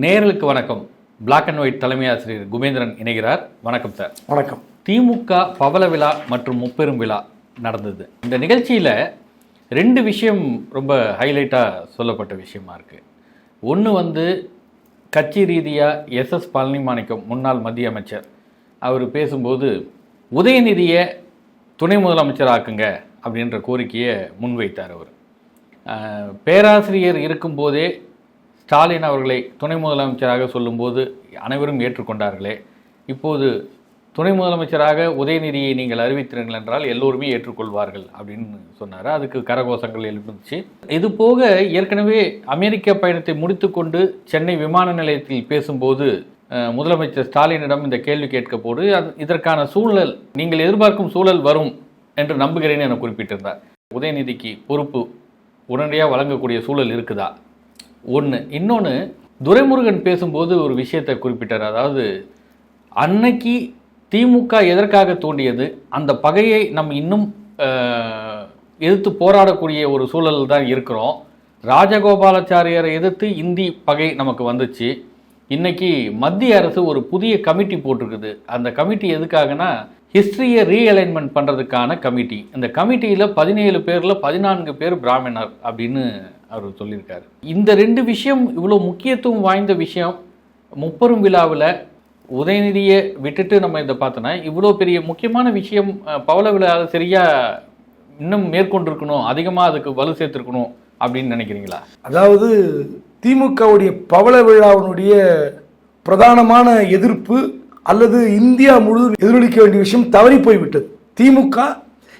நேயர்களுக்கு வணக்கம். Black and white தலைமை ஆசிரியர் குபேந்திரன் இணைகிறார். வணக்கம் சார். வணக்கம். திமுக பவள விழா மற்றும் முப்பெரும் விழா நடந்தது. இந்த நிகழ்ச்சியில் ரெண்டு விஷயம் ரொம்ப ஹைலைட்டாக சொல்லப்பட்ட விஷயமா இருக்குது ஒன்று வந்து கட்சி ரீதியாக எஸ்எஸ் பழனிமாணிக்கம் முன்னாள் மத்திய அமைச்சர். அவர் பேசும்போது உதயநிதியை துணை முதலமைச்சர் ஆக்குங்க அப்படின்ற கோரிக்கையை முன்வைத்தார் அவர். பேராசிரியர் இருக்கும்போதே ஸ்டாலின் அவர்களை துணை முதலமைச்சராக சொல்லும்போது அனைவரும் ஏற்றுக்கொண்டார்களே. இப்போது துணை முதலமைச்சராக உதயநிதியை நீங்கள் அறிவித்தீர்கள் என்றால் எல்லோருமே ஏற்றுக்கொள்வார்கள் அப்படின்னு சொன்னார். அதுக்கு கரகோஷங்கள் எழுந்துச்சு. இது போக ஏற்கனவே அமெரிக்க பயணத்தை முடித்துக்கொண்டு சென்னை விமான நிலையத்தில் பேசும்போது முதலமைச்சர் ஸ்டாலினிடம் இந்த கேள்வி கேட்க போது அது இதற்கான சூழல் நீங்கள் எதிர்பார்க்கும் சூழல் வரும் என்று நம்புகிறேன் என குறிப்பிட்டிருந்தார். உதயநிதிக்கு பொறுப்பு உடனடியாக வழங்கக்கூடிய சூழல் இருக்குதா? ஒன்று இன்னொன்று துரைமுருகன் பேசும்போது ஒரு விஷயத்தை குறிப்பிட்டார். அதாவது அன்னைக்கு திமுக எதற்காக தோண்டியது? அந்த பகையை நம்ம இன்னும் எதிர்த்து போராடக்கூடிய ஒரு சூழல் தான் இருக்கிறோம். ராஜகோபாலாச்சாரியரை எதிர்த்து இந்தி பகை நமக்கு வந்துச்சு. இன்னைக்கு மத்திய அரசு ஒரு புதிய கமிட்டி போட்டிருக்குது. அந்த கமிட்டி எதுக்காகனா ஹிஸ்ட்ரியை ரீஅலைன்மெண்ட் பண்ணுறதுக்கான கமிட்டி. இந்த கமிட்டியில் பதினேழு பேரில் பதினான்கு பேர் பிராமணர் அப்படின்னு அவர் சொல்லியிருக்காரு. இந்த ரெண்டு விஷயம் இவ்வளோ முக்கியத்துவம் வாய்ந்த விஷயம். முப்பெரும் விழாவில் உதயநிதியை விட்டுட்டு நம்ம இதை பார்த்தோன்னா இவ்வளோ பெரிய முக்கியமான விஷயம் பவள விழாவை சரியாக இன்னும் மேற்கொண்டிருக்கணும் அதிகமாக அதுக்கு வலு சேர்த்துருக்கணும் அப்படின்னு நினைக்கிறீங்களா? அதாவது திமுகவுடைய பவள விழாவினுடைய பிரதானமான எதிர்ப்பு அல்லது இந்தியா முழுவதும் எதிரொலிக்க வேண்டிய விஷயம் தவறி போய்விட்டது. திமுக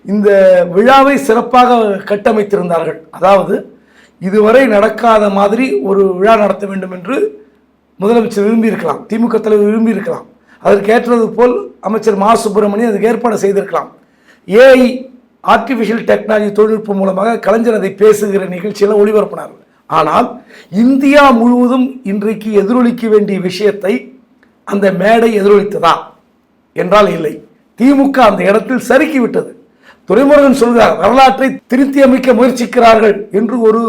இந்த விழாவை சிறப்பாக கட்டமைத்திருந்தார்கள். அதாவது இதுவரை நடக்காத மாதிரி ஒரு விழா நடத்த வேண்டும் என்று முதலமைச்சர் விரும்பியிருக்கலாம். திமுக தலைவர் விரும்பியிருக்கலாம். அதற்கு ஏற்றது போல் அமைச்சர் மா. சுப்பிரமணியன் அதுக்கு ஏற்பாடு செய்திருக்கலாம். ஏஐ ஆர்டிஃபிஷியல் டெக்னாலஜி தொழில்நுட்பம் மூலமாக கலைஞர் அதை பேசுகிற நிகழ்ச்சியில் ஒளிபரப்பினார்கள். ஆனால் இந்தியா முழுவதும் இன்றைக்கு எதிரொலிக்க வேண்டிய விஷயத்தை அந்த மேடை எதிரொலித்ததா? என்றால் இல்லை. திமுக அந்த இடத்தில் சறுக்கி விட்டது துரைமுருகன் சொல்கிறார் வரலாற்றை திருத்தி அமைக்க முயற்சிக்கிறார்கள் என்று ஒரு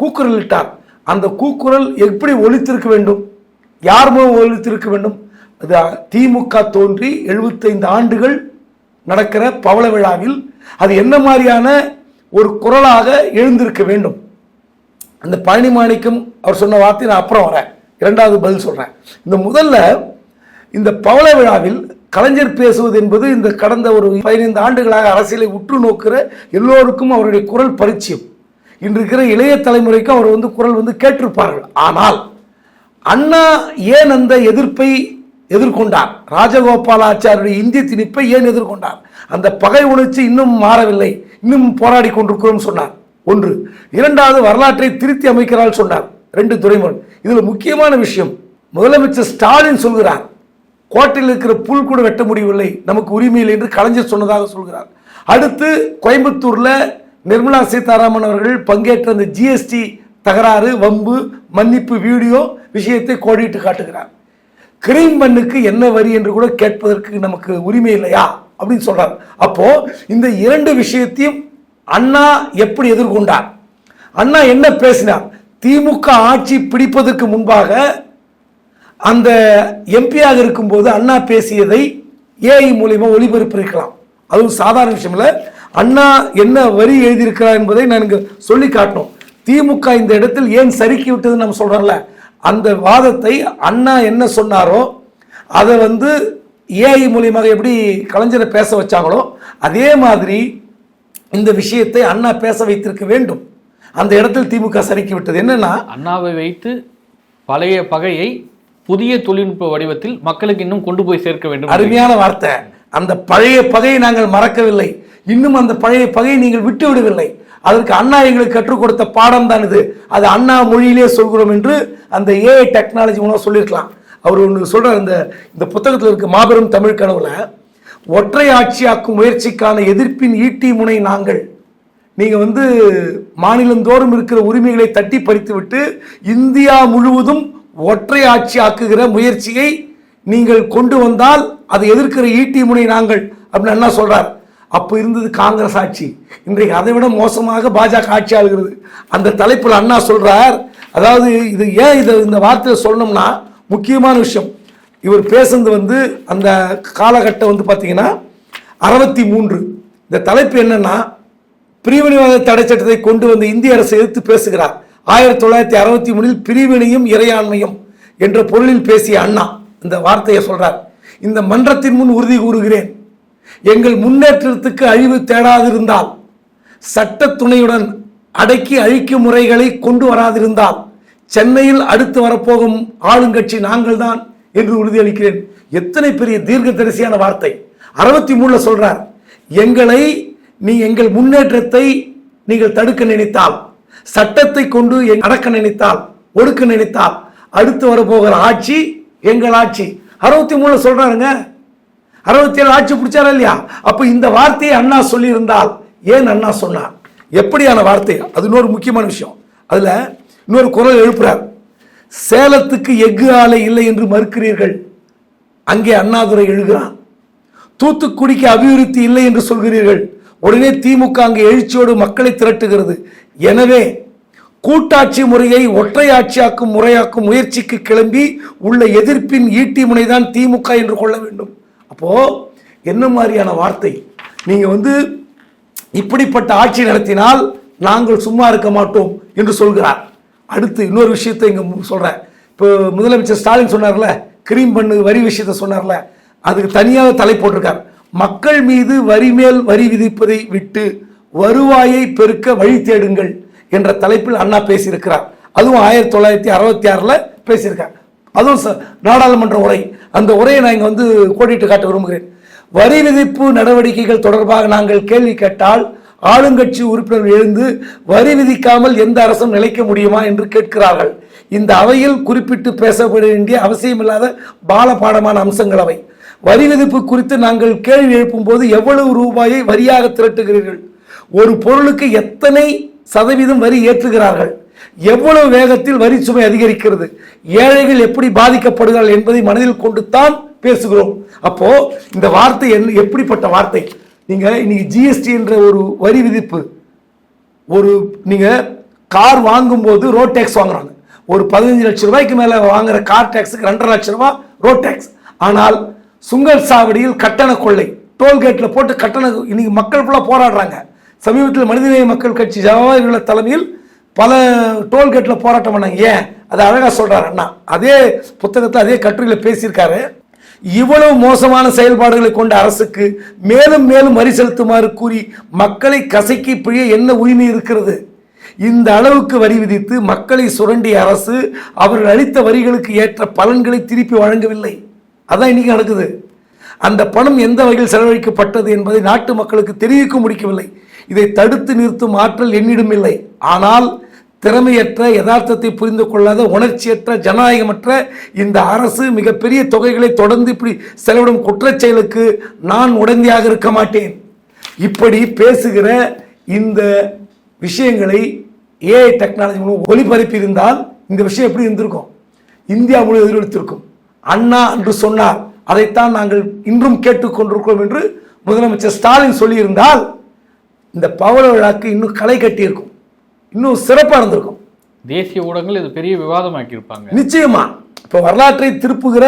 கூக்குரல் இட்டார். அந்த கூக்குரல் எப்படி ஒழித்திருக்க வேண்டும்? யார் மூலம் ஒழித்திருக்க வேண்டும்? அது திமுக தோன்றி 75 ஆண்டுகள் நடக்கிற பவள விழாவில் அது என்ன மாதிரியான ஒரு குரலாக எழுந்திருக்க வேண்டும்? அந்த பழனி மாணிக்கம் அவர் சொன்ன வார்த்தை நான் அப்புறம் வரேன். இரண்டாவது பதில் சொல்கிறேன் இந்த முதல்ல இந்த பவள விழாவில் கலைஞர் பேசுவது என்பது இந்த கடந்த ஒரு பதினைந்து ஆண்டுகளாக அரசியலை உற்று நோக்கிற எல்லோருக்கும் அவருடைய குரல் பரிச்சயம். இன்று இருக்கிற இளைய தலைமுறைக்கும் அவர் வந்து குரல் வந்து கேட்டிருப்பார்கள். ஆனால் அண்ணா ஏன் அந்த எதிர்ப்பை எதிர்கொண்டார்? ராஜகோபாலாச்சாரியுடைய இந்திய திணிப்பை ஏன் எதிர்கொண்டார்? அந்த பகை உணர்ச்சி இன்னும் மாறவில்லை. இன்னும் போராடி கொண்டிருக்கிறோம் சொன்னார். ஒன்று. இரண்டாவது வரலாற்றை திருத்தி அமைக்கிறாள் சொன்னார். ரெண்டு துறைமுகன். இதில் முக்கியமான விஷயம் முதலமைச்சர் ஸ்டாலின் சொல்கிறார். கோட்டையில் இருக்கிற புல் கூட வெட்ட முடியவில்லை. நமக்கு உரிமை இல்லை என்று கலைஞர் சொன்னதாக சொல்கிறார். அடுத்து கோயம்புத்தூரில் நிர்மலா சீதாராமன் அவர்கள் பங்கேற்ற அந்த ஜிஎஸ்டி தகராறு வம்பு மன்னிப்பு வீடியோ விஷயத்தை கோடிட்டு காட்டுகிறார். கிரீம் மண்ணுக்கு என்ன வரி என்று கூட கேட்பதற்கு நமக்கு உரிமை இல்லையா? அப்படின்னு சொல்கிறார் அப்போ இந்த இரண்டு விஷயத்தையும் அண்ணா எப்படி எதிர்கொண்டார்? அண்ணா என்ன பேசினார்? திமுக ஆட்சி பிடிப்பதற்கு முன்பாக அந்த எம்பியாக இருக்கும்போது அண்ணா பேசியதை ஏஐ மூலியமாக ஒளிபரப்பிருக்கலாம். அதுவும் சாதாரண விஷயம் இல்லை அண்ணா என்ன வரி எழுதியிருக்கிறார் என்பதை நான் இங்கே சொல்லி காட்டணும். திமுக இந்த இடத்தில் ஏன் சறுக்கி விட்டதுன்னு நம்ம சொல்கிறோம்ல அந்த வாதத்தை அண்ணா என்ன சொன்னாரோ அதை வந்து ஏஐ மூலியமாக எப்படி கலைஞரை பேச வச்சாங்களோ அதே மாதிரி இந்த விஷயத்தை அண்ணா பேச வைத்திருக்க வேண்டும். அந்த இடத்தில் திமுக சறுக்கி விட்டது. என்னன்னா அண்ணாவை வைத்து பழைய பகையை புதிய தொழில்நுட்ப வடிவத்தில் மக்களுக்கு இன்னும் கொண்டு போய் சேர்க்க வேண்டும். அருமையான வார்த்தை. அந்த பழைய பகையை நாங்கள் மறக்கவில்லை. இன்னும் அந்த பழைய பகையை நீங்கள் விட்டு விடவில்லை. அதற்கு அண்ணா எங்களுக்கு கற்றுக் கொடுத்த பாடம் தான் இது. அது அண்ணா மொழியிலே சொல்கிறோம் என்று அந்த ஏஐ டெக்னாலஜி மூலம் சொல்லியிருக்கலாம். அவர் ஒன்று சொல்கிறார் இந்த இந்த புத்தகத்தில் இருக்க மாபெரும் தமிழ் கனவுல ஒற்றை ஆட்சியாக்கும் முயற்சிக்கான எதிர்ப்பின் ஈட்டி முனை நாங்கள். நீங்கள் வந்து மாநிலந்தோறும் இருக்கிற உரிமைகளை தட்டி பறித்து விட்டு இந்தியா முழுவதும் ஒற்றை ஆட்சி ஆக்குகிற முயற்சியை நீங்கள் கொண்டு வந்தால் அதை எதிர்க்கிற ஈட்டி முனை நாங்கள் அப்படின்னு அண்ணா சொல்றார். அப்போ இருந்தது காங்கிரஸ் ஆட்சி. இன்றைக்கு அதை விட மோசமாக பாஜக ஆட்சி ஆளுகிறது. அந்த தலைப்பில் அண்ணா சொல்றார். அதாவது இது ஏன் இதை இந்த வார்த்தையை சொல்லணும்னா முக்கியமான விஷயம். இவர் பேசுனது வந்து அந்த காலகட்டம் வந்து பார்த்தீங்கன்னா அறுபத்தி மூன்று. இந்த தலைப்பு என்னன்னா பிரிவினைவாத தடை சட்டத்தை கொண்டு வந்து இந்திய அரசு எதிர்த்து பேசுகிறார். ஆயிரத்தி தொள்ளாயிரத்தி அறுபத்தி மூணில் பிரிவினையும் இறையாண்மையும் என்ற பொருளில் பேசிய அண்ணா இந்த வார்த்தையை சொல்றார். இந்த மன்றத்தின் முன் உறுதி கூறுகிறேன். எங்கள் முன்னேற்றத்துக்கு அழிவு தேடாதிருந்தால் சட்ட துணையுடன் அடக்கி அழிக்கும் முறைகளை கொண்டு வராதிருந்தால் சென்னையில் அடுத்து வரப்போகும் ஆளுங்கட்சி நாங்கள்தான் என்று உறுதியளிக்கிறேன். எத்தனை பெரிய தீர்க்க தரிசியான வார்த்தை. அறுபத்தி மூணில் சொல்றார் எங்களை நீ எங்கள் முன்னேற்றத்தை நீங்கள் தடுக்க நினைத்தால் சட்டத்தை கொண்டு நடக்க அடக்க நினைத்தால் ஒடுக்க நினைத்தால் அடுத்து வரப்போகிற ஆட்சி எங்கள் ஆட்சி. அறுபத்தி மூணுல சொல்றாருங்க. அறுபத்தி ஏழு ஆட்சி பிடிச்சாரா இல்லையா? அப்ப இந்த வார்த்தையை அண்ணா சொல்லியிருந்தால் ஏன் அண்ணா சொன்னார்? எப்படியான வார்த்தை? அது இன்னொரு முக்கியமான விஷயம். அதுல இன்னொரு குரல் எழுப்புறார். சேலத்துக்கு எஃகு ஆலை இல்லை என்று மறுக்கிறீர்கள். அங்கே அண்ணாதுரை எழுகிறான் தூத்துக்குடிக்கு அபிவிருத்தி இல்லை என்று சொல்கிறீர்கள். உடனே திமுக அங்கே எழுச்சியோடு மக்களை திரட்டுகிறது. எனவே கூட்டாட்சி முறையை ஒற்றை ஆட்சியாக்கும் முறையாக்கும் முயற்சிக்கு கிளம்பி உள்ள எதிர்ப்பின் ஈட்டி முனைதான் திமுக என்று கொள்ள வேண்டும். அப்போ என்ன மாதிரியான வார்த்தை? நீங்க வந்து இப்படிப்பட்ட ஆட்சி நடத்தினால் நாங்கள் சும்மா இருக்க மாட்டோம் என்று சொல்கிறார். அடுத்து இன்னொரு விஷயத்தை இங்க சொல்கிறேன் சொல்றேன். இப்போ முதலமைச்சர் ஸ்டாலின் சொன்னார்ல கிரீம் பண்ணு வரி விஷயத்தை சொன்னார்ல அதுக்கு தனியாக தலை போட்டிருக்கார். மக்கள் மீது வரி மேல் வரி விதிப்பதை விட்டு வருவாயை பெருக்க வழி தேடுங்கள் என்ற தலைப்பில் அண்ணா பேசியிருக்கிறார். அதுவும் ஆயிரத்தி தொள்ளாயிரத்தி அறுபத்தி ஆறில் பேசியிருக்கார். அதுவும் ச- நாடாளுமன்ற உரை. அந்த உரையை நான் இங்கே வந்து கோடிட்டு காட்ட விரும்புகிறேன். வரி விதிப்பு நடவடிக்கைகள் தொடர்பாக நாங்கள் கேள்வி கேட்டால் ஆளுங்கட்சி உறுப்பினர்கள் எழுந்து வரி விதிக்காமல் எந்த அரசும் நிலைக்க முடியுமா என்று கேட்கிறார்கள். இந்த அவையில் குறிப்பிட்டு பேசப்பட வேண்டிய அவசியமில்லாத பாலபாடமான அம்சங்கள் அவை. வரி விதிப்பு குறித்து நாங்கள் கேள்வி எழுப்பும் போது எவ்வளவு ரூபாயை வரியாக திரட்டுகிறீர்கள்? ஒரு பொருளுக்கு எத்தனை சதவீதம் வரி ஏற்றுகிறார்கள்? எவ்வளவு வேகத்தில் வரி சுமை அதிகரிக்கிறது? ஏழைகள் எப்படி பாதிக்கப்படுகிறார்கள் என்பதை மனதில் கொண்டு தான் பேசுகிறோம். அப்போ இந்த வார்த்தை என் எப்படிப்பட்ட வார்த்தை? நீங்க இன்னைக்கு ஜிஎஸ்டி என்ற ஒரு வரி விதிப்பு ஒரு நீங்க கார் வாங்கும்போது ரோட் டேக்ஸ் வாங்குறாங்க. ஒரு பதினஞ்சு லட்சம் ரூபாய்க்கு மேல வாங்குற கார் டேக்ஸுக்கு ரெண்டரை லட்சம் ரூபாய் ரோட் டேக்ஸ் ஆனால் சுங்கல் சாவடியில் கட்டண கொள்ளை டோல்கேட்டில் போட்டு கட்டண இன்னைக்கு மக்கள் ஃபுல்லாக போராடுறாங்க. சமீபத்தில் மனிதநேய மக்கள் கட்சி ஜவாஹர்ல தலைமையில் பல டோல்கேட்டில் போராட்டம் பண்ணாங்க. ஏன்? அதை அழகாக சொல்கிறார் அண்ணா. அதே புத்தகத்தில் அதே கட்டுரையில் பேசியிருக்காரு. இவ்வளவு மோசமான செயல்பாடுகளை கொண்ட அரசுக்கு மேலும் மேலும் வரி செலுத்துமாறு கூறி மக்களை கசக்கி பிழிய என்ன உரிமை இருக்கிறது? இந்த அளவுக்கு வரி விதித்து மக்களை சுரண்டிய அரசு அவர்கள் அளித்த வரிகளுக்கு ஏற்ற பலன்களை திருப்பி வழங்கவில்லை. அதான் இன்னைக்கு நடக்குது. அந்த பணம் எந்த வகையில் செலவழிக்கப்பட்டது என்பதை நாட்டு மக்களுக்கு தெரிவிக்க முடிக்கவில்லை. இதை தடுத்து நிறுத்தும் ஆற்றல் என்னிடம் இல்லை. ஆனால் திறமையற்ற யதார்த்தத்தை புரிந்து கொள்ளாத உணர்ச்சியற்ற ஜனநாயகமற்ற இந்த அரசு மிகப்பெரிய தொகைகளை தொடர்ந்து இப்படி செலவிடும் குற்றச்செயலுக்கு நான் உடந்தையாக இருக்க மாட்டேன். இப்படி பேசுகிற இந்த விஷயங்களை ஏஐ டெக்னாலஜி மூலம் ஒளிபரப்பி இருந்தால் இந்த விஷயம் எப்படி இருந்திருக்கும்? இந்தியா முழு எதிரொலித்திருக்கும். அண்ணா என்று சொன்னார். அதைத்தான் நாங்கள் இன்றும் கேட்டுக்கொண்டிருக்கிறோம் என்று முதலமைச்சர் ஸ்டாலின் சொல்லியிருந்தால் இந்த பவள விழாக்கு இன்னும் களை கட்டியிருக்கும். இன்னும் சிறப்பாக இருந்திருக்கும். தேசிய ஊடகங்கள் இது பெரிய விவாதமாக்கியிருப்பாங்க. நிச்சயமா. இப்போ வரலாற்றை திருப்புகிற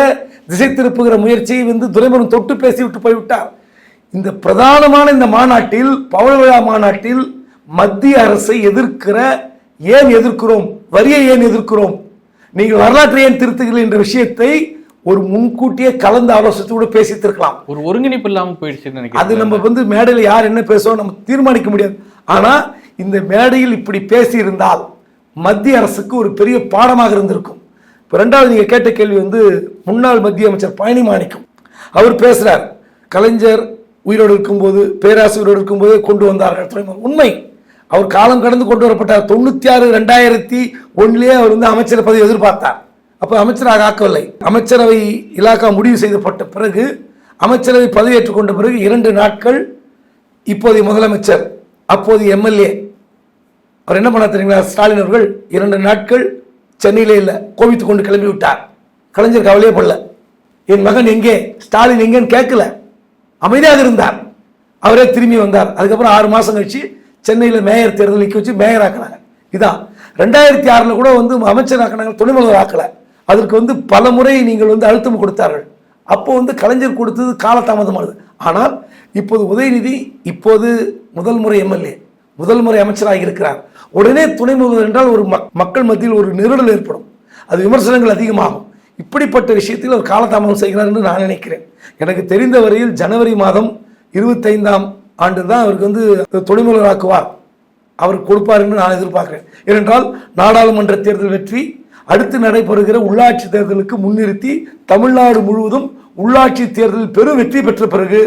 திசை திருப்புகிற முயற்சியை வந்து துரைமுருகன் தொட்டு பேசிவிட்டு போய்விட்டார். இந்த பிரதானமான இந்த மாநாட்டில் பவள விழா மாநாட்டில் மத்திய அரசை எதிர்க்கிற ஏன் எதிர்க்கிறோம்? வரியை ஏன் எதிர்க்கிறோம்? நீங்கள் வரலாற்றை ஏன் திருத்துகிறீர்கள் என்ற விஷயத்தை ஒரு முன்கூட்டியே கலந்து ஆலோசித்து கூட பேசித்திருக்கலாம். ஒரு ஒருங்கிணைப்பு இல்லாம போயிடுச்சுன்னு அது நம்ம வந்து மேடையில் யார் என்ன பேசுவோம் நம்ம தீர்மானிக்க முடியாது. ஆனா இந்த மேடையில் இப்படி பேசியிருந்தால் மத்திய அரசுக்கு ஒரு பெரிய பாடமாக இருந்திருக்கும். இப்போ ரெண்டாவது நீங்க கேட்ட கேள்வி வந்து முன்னாள் மத்திய அமைச்சர் பழனி மாணிக்கம். அவர் பேசுறார் கலைஞர் உயிரோடு இருக்கும்போது பேராசு உயிரோடு இருக்கும்போதே கொண்டு வந்தார்கள். உண்மை. அவர் காலம் கடந்து கொண்டு வரப்பட்டார். தொண்ணூத்தி ஆறு ரெண்டாயிரத்தி ஒன்றிலே அவர் வந்து அமைச்சர் பதவி எதிர்பார்த்தார். அப்போ அமைச்சராக ஆக்கவில்லை. அமைச்சரவை இலாக்கா முடிவு செய்யப்பட்ட பிறகு அமைச்சரவை பதவியேற்றுக் கொண்ட பிறகு இரண்டு நாட்கள் இப்போதைய முதலமைச்சர் அப்போதைய எம்எல்ஏ அவர் என்ன பண்ண தெரியுங்களா? ஸ்டாலின் அவர்கள் இரண்டு நாட்கள் சென்னையிலே இல்லை கோவித்து கொண்டு கிளம்பி விட்டார் கலைஞர் கவலையே படல. என் மகன் எங்கே? ஸ்டாலின் எங்கேன்னு கேட்கல. அமைதியாக இருந்தார். அவரே திரும்பி வந்தார். அதுக்கப்புறம் ஆறு மாதம் கழிச்சு சென்னையில் மேயர் தேர்தல் நிற்க வச்சு மேயர் ஆக்குனாங்க இதான். ரெண்டாயிரத்தி ஆறில் கூட வந்து அமைச்சர் ஆக்கினாங்க துணை முதல்வர் ஆக்கலை. அதற்கு வந்து பல முறை நீங்கள் வந்து அழுத்தம் கொடுத்தார்கள். அப்போ வந்து கலைஞர் கொடுத்தது காலதாமதமானது. ஆனால் இப்போது உதயநிதி இப்போது முதல் முறை எம்எல்ஏ முதல் முறை அமைச்சராக இருக்கிறார். உடனே துணை முதல்வர் என்றால் ஒரு மக்கள் மத்தியில் ஒரு நெருடல் ஏற்படும். அது விமர்சனங்கள் அதிகமாகும். இப்படிப்பட்ட விஷயத்தில் அவர் காலதாமதம் செய்கிறார் என்று நான் நினைக்கிறேன். எனக்கு தெரிந்த வரையில் ஜனவரி மாதம் இருபத்தைந்தாம் ஆண்டு தான் அவருக்கு வந்து துணை முதல்வராக்குவார். அவர் கொடுப்பார் என்று நான் எதிர்பார்க்கிறேன். ஏனென்றால் நாடாளுமன்ற தேர்தல் வெற்றி அடுத்து நடைபெறுகிற உள்ளாட்சி தேர்தலுக்கு முன்னிறுத்தி தமிழ்நாடு முழுவதும் உள்ளாட்சி தேர்தலில் பெரும் வெற்றி பெற்ற பிறகு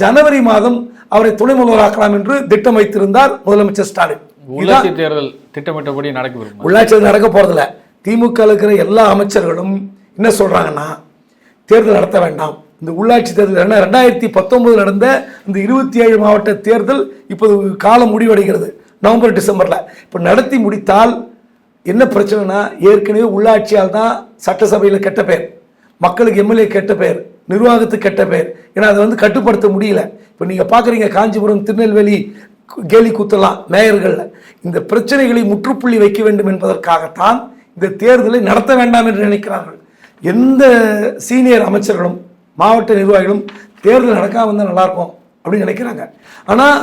ஜனவரி மாதம் அவரை துணை முதல்வராக்கலாம் என்று திட்டம் வைத்திருந்தார் முதலமைச்சர் ஸ்டாலின். உள்ளாட்சி தேர்தல் திட்டமிட்டபடி நடக்க உள்ளாட்சி நடக்க போறதில்ல. திமுக இருக்கிற எல்லா அமைச்சர்களும் என்ன சொல்றாங்கன்னா தேர்தல் நடத்த வேண்டாம். இந்த உள்ளாட்சி தேர்தல் என்ன ரெண்டாயிரத்தி பத்தொன்பது நடந்த இந்த இருபத்தி ஏழு மாவட்ட தேர்தல் இப்போது காலம் முடிவடைகிறது. நவம்பர் டிசம்பர்ல. இப்போ நடத்தி முடித்தால் என்ன பிரச்சனைனா ஏற்கனவே உள்ளாட்சியால் தான் சட்டசபையில் கெட்ட பேர் மக்களுக்கு எம்எல்ஏ கெட்ட பேர் நிர்வாகத்துக்கு கெட்ட பேர் ஏன்னா அதை வந்து கட்டுப்படுத்த முடியல. இப்போ நீங்கள் பார்க்குறீங்க காஞ்சிபுரம் திருநெல்வேலி கேலி குத்தலாம் மேயர்களில். இந்த பிரச்சனைகளை முற்றுப்புள்ளி வைக்க வேண்டும் என்பதற்காகத்தான் இந்த தேர்தலை நடத்த வேண்டாம் என்று நினைக்கிறார்கள். எந்த சீனியர் அமைச்சர்களும் மாவட்ட நிர்வாகிகளும் தேர்தல் நடக்காமல் இருந்தால் நல்லாயிருக்கும் அப்படின்னு நினைக்கிறாங்க. ஆனால்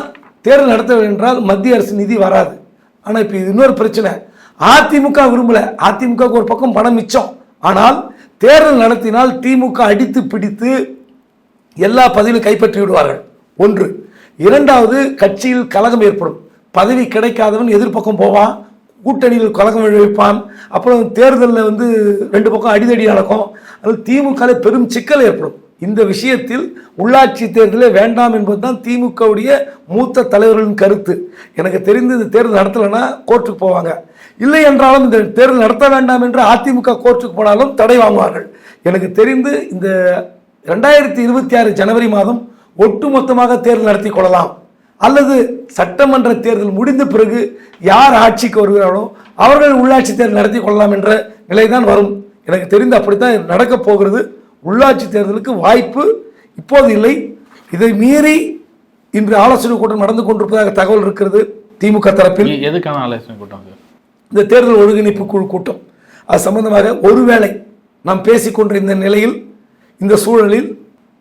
தேர்தல் நடத்த என்றால் மத்திய அரசு நிதி வராது. ஆனால் இப்போ இது இன்னொரு பிரச்சனை. அதிமுக விரும்பல. அதிமுகவுக்கு ஒரு பக்கம் பணம் மிச்சம். ஆனால் தேர்தல் நடத்தினால் திமுக அடித்து பிடித்து எல்லா பதவியும் கைப்பற்றி விடுவார்கள். ஒன்று. இரண்டாவது கட்சியில் கலகம் ஏற்படும். பதவி கிடைக்காதவன் எதிர்பக்கம் போவான் கூட்டணியில் கலகம் விழிப்பான் அப்புறம் தேர்தலில் வந்து ரெண்டு பக்கம் அடிதடி நடக்கும். அது திமுக பெரும் சிக்கல் ஏற்படும். இந்த விஷயத்தில் உள்ளாட்சி தேர்தலே வேண்டாம் என்பதுதான் திமுகவுடைய மூத்த தலைவர்களின் கருத்து. எனக்கு தெரிந்து இந்த தேர்தல் நடத்தலைன்னா கோர்ட்டுக்கு போவாங்க. இல்லை என்றாலும் இந்த தேர்தல் நடத்த வேண்டாம் என்று அதிமுக கோர்ட்டுக்கு போனாலும் தடை வாங்குவார்கள். எனக்கு தெரிந்து இந்த ரெண்டாயிரத்தி இருபத்தி ஆறு ஜனவரி மாதம் ஒட்டுமொத்தமாக தேர்தல் நடத்தி கொள்ளலாம். அல்லது சட்டமன்ற தேர்தல் முடிந்த பிறகு யார் ஆட்சிக்கு வருகிறார்களோ அவர்கள் உள்ளாட்சி தேர்தல் நடத்தி கொள்ளலாம் என்ற நிலைதான் வரும். எனக்கு தெரிந்து அப்படித்தான் நடக்கப் போகிறது. உள்ளாட்சி தேர்தலுக்கு வாய்ப்பு இப்போது இல்லை. இதை மீறி இன்று ஆலோசனை கூட்டம் நடந்து கொண்டிருப்பதாக தகவல் இருக்கிறது. திமுக தரப்பில் எதுக்கான ஆலோசனை கூட்டம் இந்த தேர்தல் ஒருங்கிணைப்பு குழு கூட்டம். அது சம்பந்தமாக ஒருவேளை நாம் பேசிக்கொண்டிருந்த நிலையில் இந்த சூழலில்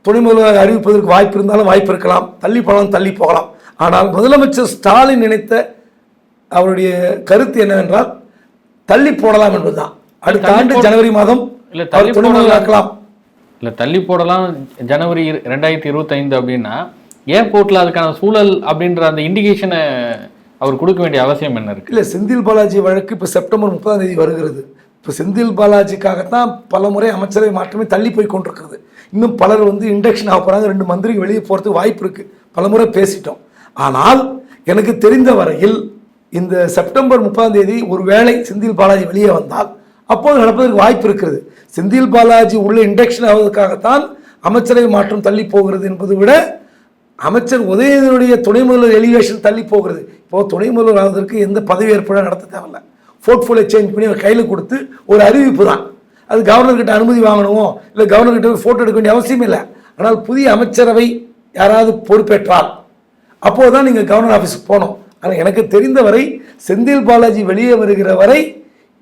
துணை முதல்வராக அறிவிப்பதற்கு வாய்ப்பு இருந்தாலும் வாய்ப்பு இருக்கலாம். தள்ளி போகலாம் தள்ளி போகலாம். ஆனால் முதலமைச்சர் ஸ்டாலின் நினைத்த அவருடைய கருத்து என்னவென்றால் தள்ளி போடலாம் என்பதுதான். அடுத்த ஆண்டு ஜனவரி மாதம் இல்ல, தள்ளி துணை முதல்வர் போடலாம். ஆக்கலாம் இல்லை தள்ளி போடலாம் ஜனவரி ரெண்டாயிரத்தி இருபத்தைந்து அப்படின்னா ஏர்போர்ட்டில் அதுக்கான சூழல் அப்படின்ற அந்த இண்டிகேஷனை அவர் கொடுக்க வேண்டிய அவசியம் என்ன இருக்கு? இல்லை செந்தில் பாலாஜி வழக்கு இப்போ செப்டம்பர் முப்பதாம் தேதி வருகிறது. இப்போ செந்தில் பாலாஜிக்காகத்தான் பல முறை அமைச்சரவை மாற்றமே தள்ளி போய் கொண்டிருக்கிறது. இன்னும் பலர் வந்து இண்டக்ஷன் ஆக போகிறாங்க ரெண்டு மந்திரிக்கு வெளியே போகிறதுக்கு வாய்ப்பு இருக்குது பல முறை பேசிட்டோம். ஆனால் எனக்கு தெரிந்த வரையில் இந்த செப்டம்பர் முப்பதாம் தேதி ஒருவேளை செந்தில் பாலாஜி வெளியே வந்தால் அப்போது நடப்பதற்கு வாய்ப்பு இருக்கிறது. செந்தில் பாலாஜி உள்ள இண்டக்ஷன் ஆவதற்காகத்தான் அமைச்சரவை மாற்றம் தள்ளி போகிறது என்பதை விட அமைச்சர் உதயநிதியுடைய துணை முதல்வர் எலிவேஷன் தள்ளி போகிறது. இப்போ துணை முதல்வர் ஆவதற்கு எந்த பதவி ஏற்பாடும் நடத்த தேவையில்ல. போர்ட்ஃபோலியோ சேஞ்ச் பண்ணி அவர் கையில் கொடுத்து ஒரு அறிவிப்பு தான். அது கவர்னர்கிட்ட அனுமதி வாங்கணுமோ இல்லை கவர்னர்கிட்ட ஃபோட்டோ எடுக்க வேண்டிய அவசியம் இல்லை. ஆனால் புதிய அமைச்சரவை யாராவது பொறுப்பேற்றால் அப்போது தான் நீங்கள் கவர்னர் ஆஃபீஸுக்கு போகணும். ஆனால் எனக்கு தெரிந்தவரை செந்தில் பாலாஜி வெளியே வருகிற வரை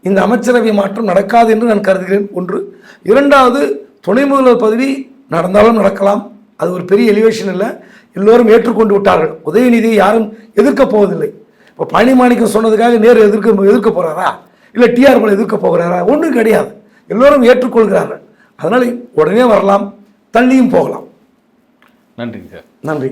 இந்த அமைச்சரவை மாற்றம் நடக்காது என்று நான் கருதுகிறேன். ஒன்று. இரண்டாவது துணை முதல்வர் பதவி நடந்தாலும் நடக்கலாம். அது ஒரு பெரிய எலிவேஷன் இல்லை. எல்லோரும் ஏற்றுக்கொண்டு விட்டார்கள். உதயநிதியை யாரும் எதிர்க்கப் போவதில்லை. இப்போ பழனிமாணிக்கம் சொன்னதுக்காக நேரு எதிர்க்க எதிர்க்க போகிறாரா இல்லை டிஆர் மலை எதிர்க்க போகிறாரா? ஒன்றும் கிடையாது. எல்லோரும் ஏற்றுக்கொள்கிறார்கள். அதனால் உடனே வரலாம் தள்ளியும் போகலாம். நன்றிங்க சார். நன்றி.